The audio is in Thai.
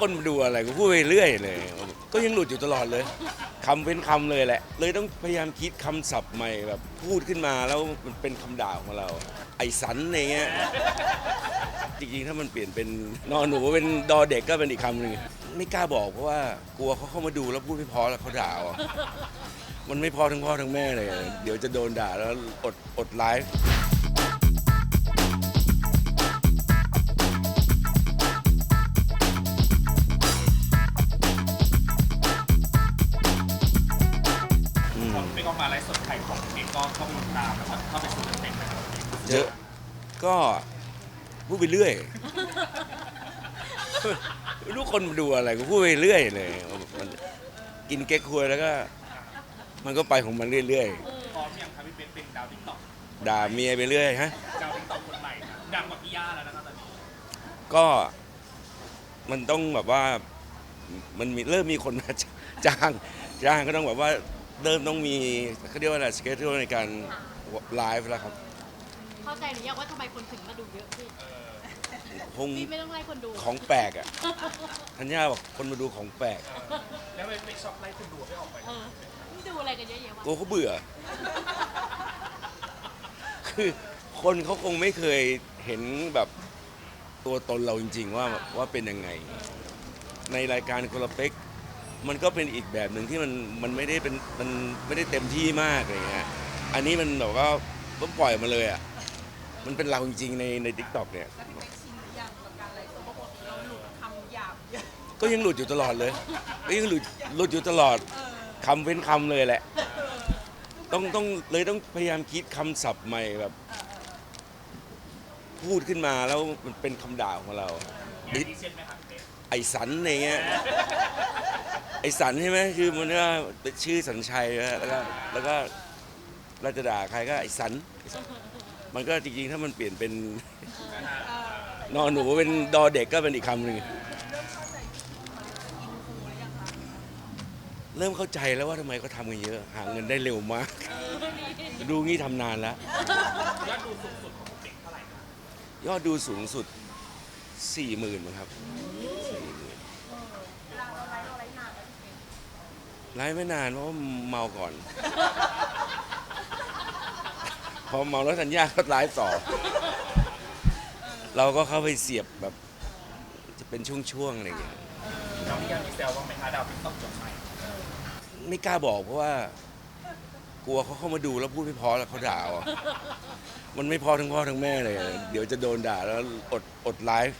คนมาดูอะไรก็พูดไปเรื่อยเลย ก็ยังหลุดอยู่ตลอดเลยคำเป็นคำเลยแหละ เลยต้องพยายามคิดคำศัพท์ใหม่แบบพูดขึ้นมาแล้วมันเป็นคำด่าของเรา ไอ้สันอะไรเงี้ยจริงๆ ถ้ามันเปลี่ยนเป็นนอนหนูเป็นดอเด็กก็เป็นอีกคำหนึ่งไม่กล้าบอกเพราะว่ากลัวเขาเข้ามาดูแล้วพูดไม่พอแล้วเขาด่าเอามันไม่พอทั้งพ่อทั้งแม่เลย เดี๋ยวจะโดนด่าแล้วอดอดไลฟ์ เองก็เข้าไปติดตามแล้วก็เข้าไปซื้อเต็มๆนะครับเยอะ ก็พูดไปเรื่อยทุกคนมาดูอะไรก็พูดไปเรื่อยเลยมันกินเก๊กควยแล้วก็ มันก็ไปของมันเรื่อยพร้อมยังครับพี่เป็นเป็นดาวติ๊กต็อกๆ ด่าเมียไปเรื่อยฮะ ดาวติ๊กต็อกคนใหม่ครับดังกว่าพี่ย่าแล้วนะครับตอนนี้ก็มันต้องแบบว่ามันมีเริ่มมีคนมา จ้างจ้างก็ต้องแบบว่า เริ่มต้องมีเขาเรียกว่าอะไรสเกจในการไลฟ์แล้วครับเข้าใจหรือยังว่าทำไมคนถึงมาดูเยอะพี่คงพี่ไม่ต้องไล่คนดู ของแปลกอะทัญญาบอกคนมาดูของแปลกแล้วไปไปช็อปไล่คุณดูให้ออกไปเออนี่ดูอะไรกันเยอะแยะวะกลัวเขาเบื่อ คือคนเขาคงไม่เคยเห็นแบบตัวตนเราจริง ๆ ว่าว่าเป็นยังไง ในรายการคนละเป็ก มันก็เป็นอีกแบบหนึ่งที่มันมันไม่ได้เป็นมันไม่ได้เต็มที่มากอะไรเงี้ยอันนี้มันแบบว่าต้องปล่อยมาเลยอะมันเป็นเราจริงๆในในทิกตอกเนี่ย แล้วพี่เป๊กชินหรือยังกับการไลฟ์สดเพราะปกติเราหลุดคำหยาบเยอะก็ยังหลุดอยู่ตลอดเลยก็ยังหลุดหลุดอยู่ตลอดเออคำเป็นคำเลยแหละ ต้องต้องเลยต้องพยายามคิดคำศัพท์ใหม่แบบ พูดขึ้นมาแล้วมันเป็นคำด่าของเราอย่างที่เช่นไหมครับพี่เป็นไอสันอะไรเงี้ย ไอสันใช่ไหมคือมันก็เป็นชื่อสัญชัยนะแล้วก็แล้วก็เราจะด่าใครก็ไอสันไอ้สัน มันก็จริงๆ ถ้ามันเปลี่ยนเป็นนอนหนูเป็นดอเด็กก็เป็นอีกคำหนึ่งเริ่มเข้าใจแล้วว่าทำไมเขาทำกันเยอะ หาเงินได้เร็วมาก ดูงี้ทำนานแล้ว ยอดดูสูงสุดของพี่เป็นเท่าไหร่ยอดดูสูงสุดสี่หมื่นครับ40,000 เวลาเราไลฟ์เราไลฟ์นานแล้วพี่เป๊ก ไลฟ์ไม่นานเพราะว่าเมาก่อน พอเมาแล้วสัญญาก็ไลฟ์ต่อ เราก็เข้าไปเสียบแบบ จะเป็นช่วงๆอะไรอย่างเงี้ยน้องพี่ย่ามีแซวบ้างไหมคะดาวติ๊กต็อกจบใหม่ไม่กล้าบอกเพราะว่า กลัวเขาเข้ามาดูแล้วพูดไม่เพอแล้วเขาด่าเอามันไม่พอทั้งพ่อทั้งแม่เลย เดี๋ยวจะโดนด่าแล้วอดอดไลฟ์